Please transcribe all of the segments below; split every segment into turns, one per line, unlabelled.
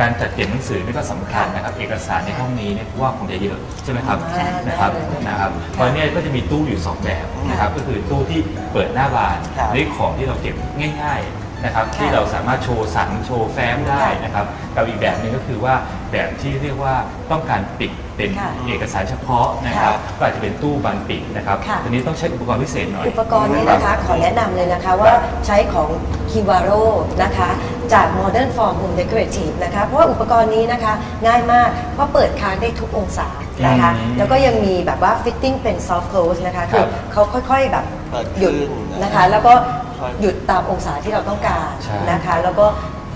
การจัดเก็บหนังสือนี่ก็สำคัญนะครับ เอกสารในห้องนี้เนี่ยว่าคงจะเยอะใช่ไหมครับ
ใช่
นะครับ
ได้เลย
นะครับเพราะเนี่ยก็จะมีตู้อยู่สองแบบนะครับก็คือตู้ที่เปิดหน้าบาน
ครับ
นี่ของที่เราเก็บง่าย ๆ นะครับที่เราสามารถโชว์สันโชว์แฟ้มได้นะครับกับอีกแบบหนึงก็คือว่าแบบที่เรียกว่าต้องการปิดเป็น
ค่ะ
เอกสารเฉพาะนะครับ
ค่ะ
ก็อาจจะเป็นตู้บานปิดนะครับ
ค่ะ
ทีนี้ต้องใช้อุปกรณ์พิเศษหน่อย
อุปกรณ์นี้นะคะขอแนะนำเลยนะคะว่าใช้ของ Kiwaro นะคะจาก Modern Form Home Decorative นะคะเพราะว่าอุปกรณ์นี้นะคะง่ายมากเพราะเปิดค้างได้ทุกองศานะคะ
อืม
แล้วก็ยังมีแบบว่า fitting เป็น soft close นะคะ
ครั
คื
บ
อเขาค่อยๆแบบ
เปิด
หยุด
ขึ้น
นะคะ แล้วก็
ค่อย
หยุดตามองศาที่เราต้องการ
ใช่
นะคะ แล้วก็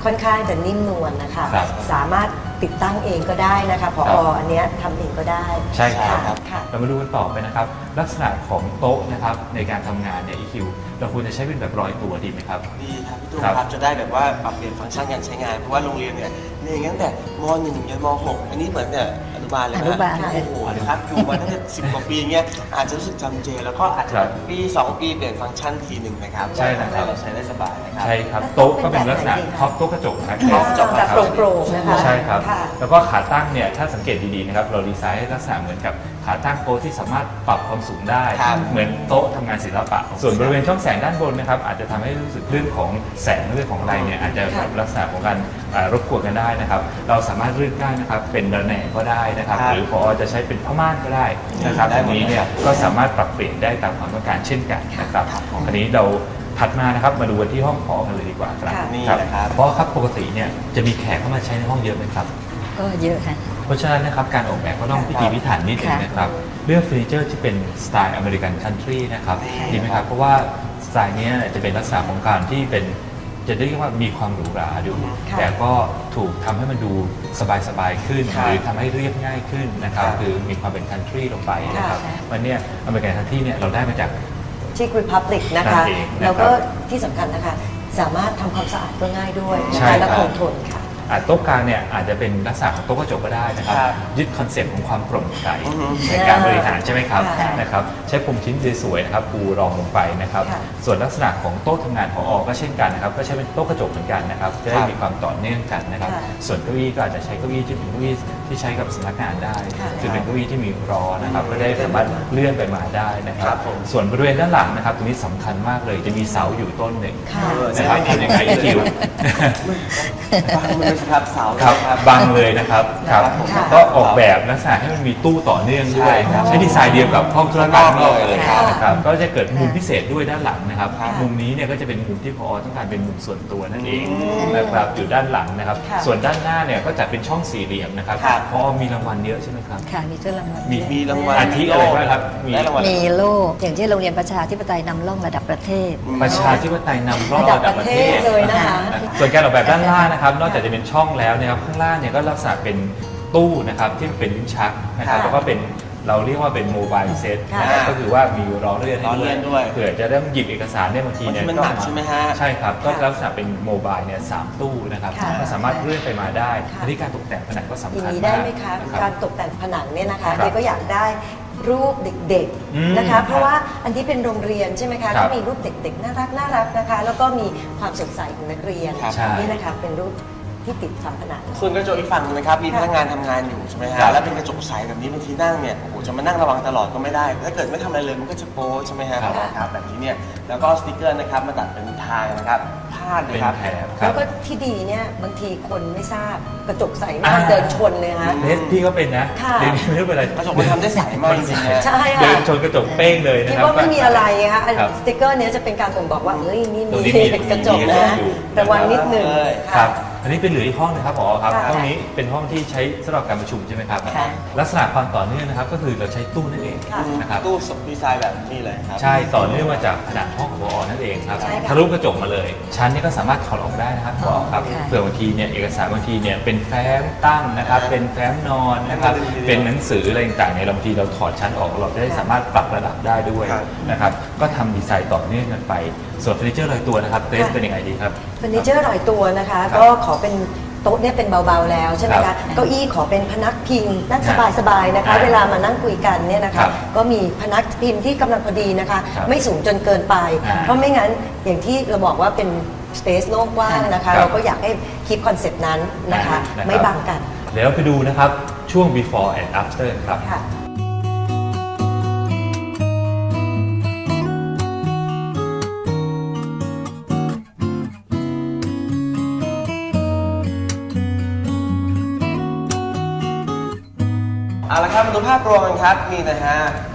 ค่อนข้างจะนิ่มนวลนะคะ
ครับ
สามารถติดตั้งเองก็ได้นะคะพอ
ครับ
อันเนี้ยทำเองก็ได้
ใช่ครับ
ค่ะค่ะ
เรามาดูกันต่อไปนะครับ ลักษณะของโต๊ะนะครับในการทำงานเนี่ย EQ เราควรจะใช้เป็นแบบร้อยตัวดีไหมครับ
ดีครับพี่ตุ้ม
ครับ
ครับจะได้แบบว่าปรับเปลี่ยนฟังก์ชันการใช้งาน เพราะว่าโรงเรียนเนี่ย เรียนตั้งแต่ม .1 ยันม .6 อันนี้เหมือนเนี่ยอนุบาลเลย
อนุบาล
โอ้โหนะครับอยู่มาตั้งแต่สิบกว่าปีเงี้ยอาจจะรู้สึกจำเจ แล้วก็อาจจะ
ครับ
ปี 2 ปีเปลี่ยนฟังก์ชันทีหนึ่งนะครับ
ใช่นะครับ
เราใช้ได้สบายนะครับ
ใช่ครับ
แล้ว
โต๊ะ
โต๊ะ
ก็เป็นลักษณะ
เป็นแบบไหนดีคะ
ท็อปโต๊ะกระจกนะครับ
ท็อปกระจก
แบบโปร่งๆนะคะ
ใช่ครับ
ค่ะ
แล้วก็ขาตั้งเนี่ยถ้าสังเกตดีๆนะครับเราดีไซน์ให้ลักษณะเหมือนกับ ขาตั้งโต๊ะที่สามารถปรับความสูงได้
ครับ
เหมือนโต๊ะทำงานศิลปะ ส่วนบริเวณช่องแสงด้านบนนะครับอาจจะทำให้รู้สึกเรื่องของแสงเรื่องของอะไรเนี่ยอาจจะแบบลักษณะของการอ่ารบกวนกันได้นะครับ เราสามารถเลือกได้นะครับเป็นระแหน่ก็ได้นะครับ
ครับ
หรือพอจะใช้เป็นผ้าม่านก็ได้นะครับ
ได้
ต
หม
ร
ด
งนี้เนี่ยก็สามารถปรับเปลี่ยนได้ตามความต้องการเช่นกันนะครับอันนี้เราถัดมานะครับมาดูกันที่ห้องขอกันเลยดีกว่าครับ
ค่ะ
นี่
ครับ
นะครับ
เพราะครับปกติเนี่ยจะมีแขกเข้ามาใช้ในห้องเยอะไหมครับ
ก็เยอะค่ะ
เพราะฉะนั้นนะครับการออกแบบก็ต้องพิถีพิถันนิดนึง
ค่ะ
นะครับเลือกเฟอร์นิเจอร์ที่เป็นสไตล์อเมริกันคันทรีนะครับ
ค่ะ
ดีไหมครับเพราะว่าสไตล์เนี้ยจะเป็นลักษณะของการที่เป็นจะเรียกว่ามีความหรูหราดู
ค่ะ
แต่ก็ถูกทำให้มันดูสบายๆขึ้น
ค่ะ
หรือทำให้เรียบง่ายขึ้นนะครับ
ค่ะ
คือมีความเป็นคันทรีลงไปนะครับ
ค่ะ
วันเนี้ยอเมริกันคันทรีเนี่ยเราได้มาจาก
ชิครีพับลิกนะคะ
นั่นเองนะครับ
แล้วก็ที่สำคัญนะคะ สามารถทำความสะอาดก็ง่ายด้วยนะ
ใช่
คะและ
ครับ
คงทนค่ะ
อะโต๊ะกลางเนี่ยอาจจะเป็นลักษณะของโต๊ะกระจกก็ได้นะครับ
ครับ
ยึดคอนเซ็ปต์ของความโปร่งใส
อือฮึ
ในการบริหารใช่ไหมครับ
ค่ะ
นะครับใช้พรมชิ้นสวยๆนะครับปูรองลงไปนะครับ
ค่ะ
ส่วนลักษณะของโต๊ะทำงานของอก็เช่นกันนะครับก็ใช้เป็นโต๊ะกระจกเหมือนกันนะครับจะได้
ครับ
มีความต่อเนื่องกันนะครับ
ค่ะ
ส่วนเก้าอี้ก็อาจจะใช้เก้าอี้ที่เป็นเก้าอี้ที่ใช้กับสำนักงานได้
ค่ะ
คือเป็นเก้าอี้ที่มีรอนะครับ ก็ได้สามารถเลื่อนไปมาได้นะค
ครั
รับบ
ผม
ส่วนบริเวณด้านหลังนะครับตรงนี้สำคัญมากเลยจะมีเสาอยู่ต้นหนึ่ง
ค่ะ
นะครับทำยังไงคิว
ฟังมันสิครับเสา
ครับ
ครับ
บังเลยนะครับครับ
ค่ะ
ก็ออกแบบลักษณะให้มันมีตู้ต่อเนื่องด้วย
ใช่ครับ
ใช้ดีไซน์เดียวกับห้องธุรการข้างนอก
เลย
เลย
ค่ะ
นะครับก็จะเกิดมุมพิเศษด้วยด้านหลังนะครับ
ค่ะ
มุมนี้เนี่ยก็จะเป็นมุมที่พอต้องการเป็นมุมส่วนตัวนั่นเอง
อืม
นะครับอยู่ด้านหลังนะครับ
ค่ะ
ส่วนด้านหน้าเนี่ยก็จัดเป็นช่องสี่เหลี่ยมนะครับ
ครับ
พอมีรางวัลเยอะใช่ไหมครับ
ค่ะมีถ้วยรางวัล
มี
มีรางวัล
อาทิอะไรบ้างครับมี
ได้รางวัล
มีโล่อย่างเช่นโรงเรียนประชาธิปไตยนำร่องระดับประเทศ
ประชาธิปไตยนำร่อง
ระดับ
ระดับ
ป
ประระ
เท
เท
ศ
ศ
เลยนะคะ
ส่วนการออกแบบด้านล่างนะครับ นอกจากจะเป็นช่องแล้วนะครับข้างล่างเนี่ยก็ลักษณะเป็นตู้นะครับที่เป็นลิ้นชักนะครับ
ค่ะ
แล้วก็เป็น เราเรียกว่าเป็นโมบายเซต
ค่ะ
นะครับก็คือว่ามีรอเลื่อนให้
ล้อเลื่อนด้วย
เผื่อจะได้หยิบเอกสารได้บางทีเนี่ย
บางทีมันหนักใช่ไหมฮะ
ใช่ครับก็
ค่ะ
ลักษณะเป็นโมบายเนี่ยสามตู้นะครับ
ค่ะ
ก็สามารถเลื่อนไปมาได้
ค่ะ
อันนี้การตกแต่งผนังก็สำ
อย่าง
คัญ
นี้
มา
ได้
ก
ไหมคะ
นะค
กา
รับ
รตกแต่งผนังเนี่ยนะคะ
ครับ
เด็กก็อยากได้รูปเด็ก
อืม
ๆนะคะ เพราะว่าอันที่เป็นโรงเรียนใช่ไหมคะ
ครั
ก็
บ
มีรูปเด็กๆน่ารักน่ารักนะคะ แล้วก็มีความสดใสของนักเรียน
ครับ
ใช่
นี่นะคะเป็นรูป ที่ติดฝาผนัง
ส่วนกระจกอีกฝั่งหนึงนะครับมีพนักงานทำงานอยู่ใช่ไหม
ครั
ฮะ
บ
แล้วเป็นกระจกใสแบบนี้บางทีนั่งเนี่ยโอ้โหจะมานั่งระวังตลอดก็ไม่ได้ถ้าเกิดไม่ทำอะไรเลยมันก็จะโป๊ใช่ไหมฮะ
ครับ
ครับแบบนี้เนี่ยแล้วก็สติกเกอร์นะครับมาตัดเป็นทางนะครับพาดเลย
เป็น
ครับ
แถบครั
แล้
บ
วก็ที่ดีเนี่ยบางทีคนไม่ทราบกระจกใสมาก
อ่า
เดินชนเลยฮะ
เนสพี่ก็เป็นนะ
ค่ะ
เดี๋ยวนี้ไม่รู้เป็นไร
กระจกมันทำได้ใสมากจริงๆนะ
ใช่
เดิ
ค่ะ
นชนกระจกเป้งเลยนะ
คิด
ครับ
ว่าไม่มีอะไรไงคะอัน
ครับ
สติกเกอร์เนี้ยจะเป็นการบ่งบอกว่าเฮ้ยนี่
ตรง
มี
นี้มี
กระจก
มี
นะ
อยู่
ระวังนิดหนึ่ง
เลย
ครับ อันนี้เป็นเหลืออีกห้องหนะครับผอครับ
ค่ะ
ห้องนี้เป็นห้องที่ใช้สำหรับการประชุมใช่ไหมครับ
ค่ะ
ลักษณะความต่อเนื่องนะครับก็คือเราใช้ตู้นั่นเอง
ค่ะ
นะครับ
ตู้ดีไซน์แบบนี้เลยครับ
ใช่ต่อเนื่องมาจากผนังห้องของผอนั่นเองครับ
ใช่ค่ะ
ทะลุกระจกมาเลย ชั้นนี้ก็สามารถถอดออกได้นะครับผอครับ
ค่ะ
เผื่อบางทีเนี่ยเอกสารบางทีเนี่ยเป็นแฟ้มตั้งนะครับ
ค่ะ
เป็นแฟ้มนอนนะครับ
ค่ะ
เป็นหนังสืออะไรต่างๆเนี่ยบางทีเราถอดชั้นออกเราจะได้สามารถปรับระดับได้ด้วย
ครับ
นะครับ ก็ทำดีไซน์ต่อเนื่องกันไปส่วนเฟอร์นิเจอร์ลอยตัวนะครับเกรซเป็นยังไงดีครับ
เฟอร์นิเจอร์ลอยตัวนะคะ
ครับ
ก็ขอเป็นโต๊ะเนี่ยเป็นเบาๆแล้วใช่ไหม
ครั
คะ
บ
เก้าอี้ขอเป็นพนักพิงนั่ง
ครับ
สบายๆนะคะ
อ่า
เวลามานั่งคุยกันเนี่ยนะ
ครั
คะ
บ
ก็มีพนักพิงที่กำลังพอดีนะคะ
ครับ
ไม่สูงจนเกินไป
อ่า
เพราะไม่งั้นอย่างที่เราบอกว่าเป็นสเปซโล่งกว้างนะคะ
ครับ
เราก็อยากให้คิดคอนเซปต์นั้นนะคะ
นะครับ
ไม่บังกัน
เดี๋ยวเราไปดูนะครับช่วง before and after ครับ
ค่ะ
ดูภาพรวมกันครับนี่นะฮะ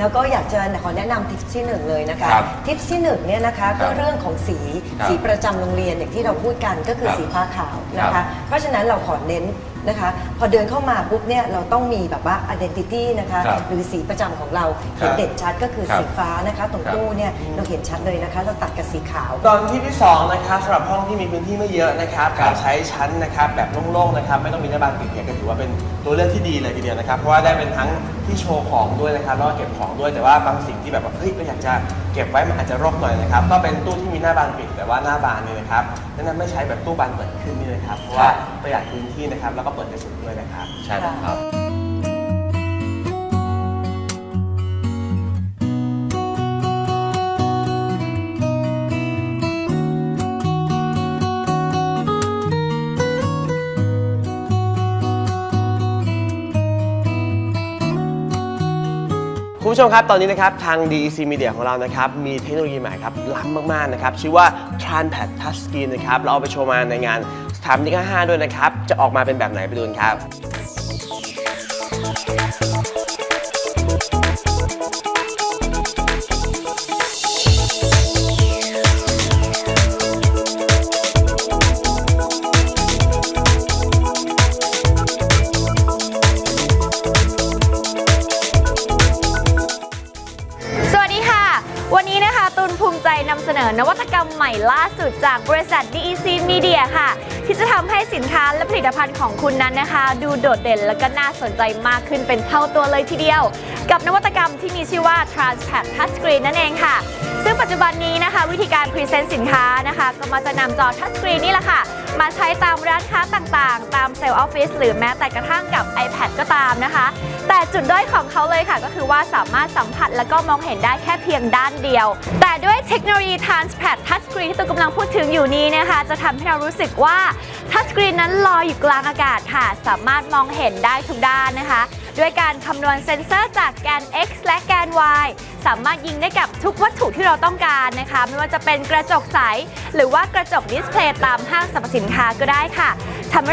แล้วก็อยากจะขอแนะนำทิปที่หนึ่งเลยนะคะ
ครับ
ทิปที่หนึ่งเนี่ยนะคะ
ครั
ก็
บ
เรื่องของสี
ครับ
สีประจำโรงเรียนอย่างที่เราพูดกันก็คือ
ครับ
สีฟ้าขาวนะ
ครั
คะ
บ
เพราะฉะนั้นเราขอเน้นนะคะ พอเดินเข้ามาปุ๊บเนี่ยเราต้องมีแบบว่า identity นะคะ
ครับ
หรือสีประจำของเรา
ครั
เห็น
บ
เด่นชัดก็คือ
ครับ
สีฟ้านะคะตรง
ครับ
ตู้เนี่ยเราเห็นชัดเลยนะคะ เราตัดกับสีขาว
ตอนที่ที่สองนะครับสำหรับห้องที่มีพื้นที่ไม่เยอะนะครับ
ครับ
การใช้ชั้นนะครับแบบโล่งๆนะครับไม่ต้องมีหน้าบานปิดเนี่ยก็ถือว่าเป็นตัวเลือกที่ดีเลยทีเดียวนะครับเพราะว่าได้เป็นทั้งที่โชว์ของด้วยนะครับแล้วก็เก็บของด้วยแต่ว่าบางสิ่งที่แบบว่าเฮ้ยเราอยากจะเก็บไว้มันอาจจะรกหน่อยนะครับ ก็เป็นตู้ที่มีหน้าบานปิดแต่ว่าหน้าบานเนี่ยนะครับแนะนำไม่ใช้แบบตู้บานเปิดขึ้นนี่เลยครับ เพราะว่าประหยัดพื้นที่นะครับ แล้วก็เปิดได้สุดด้วยนะครับ
ใช่แล้วครับ
คุณผู้ชมครับ ตอนนี้นะครับ ทาง DEC Media ของเรานะครับ มีเทคโนโลยีใหม่ครับ ล้ำมาก ๆ นะครับ ชื่อว่า Transpad Touchscreen นะครับ เราเอาไปโชว์มาในงานสถาปนิก5ด้วยนะครับ จะออกมาเป็นแบบไหนไปดูกันครับ
สนอนวัตกรรมใหม่ล่าสุดจากบริษัท DEC Media ค่ะ ที่จะทำให้สินค้าและผลิตภัณฑ์ของคุณนั้นนะคะ ดูโดดเด่นและก็น่าสนใจมากขึ้นเป็นเท่าตัวเลยทีเดียว กับนวัตกรรมที่มีชื่อว่า Transpad Touchscreen นั่นเองค่ะ ซึ่งปัจจุบันนี้นะคะวิธีการพรีเซนต์สินค้านะคะ ก็มาจะนำจอ Touchscreen นี่แหละค่ะ มาใช้ตามร้านค้าต่างๆ ตามเซลล์ออฟฟิศหรือแม้แต่กระทั่งกับ iPad ก็ตามนะคะ แต่จุดด้อยของเขาเลยค่ะ ก็คือว่าสามารถสัมผัสแล้วก็มองเห็นได้แค่เพียงด้านเดียว แต่ด้วยเทคโนโลยี Transpad Touchscreen ที่ตัวกำลังพูดถึงอยู่นี้นะคะ จะทำให้เรารู้สึกว่า Touchscreen นั้นลอยอยู่กลางอากาศค่ะ สามารถมองเห็นได้ทุกด้านนะคะ ด้วยการคำนวณเซ็นเซอร์จากแกน x และแกน y สามารถยิงได้กับทุกวัตถุที่เราต้องการนะคะ ไม่ว่าจะเป็นกระจกใส หรือว่ากระจกดิสเพลย์ตามห้างสรรพสินค้าก็ได้ค่ะทำ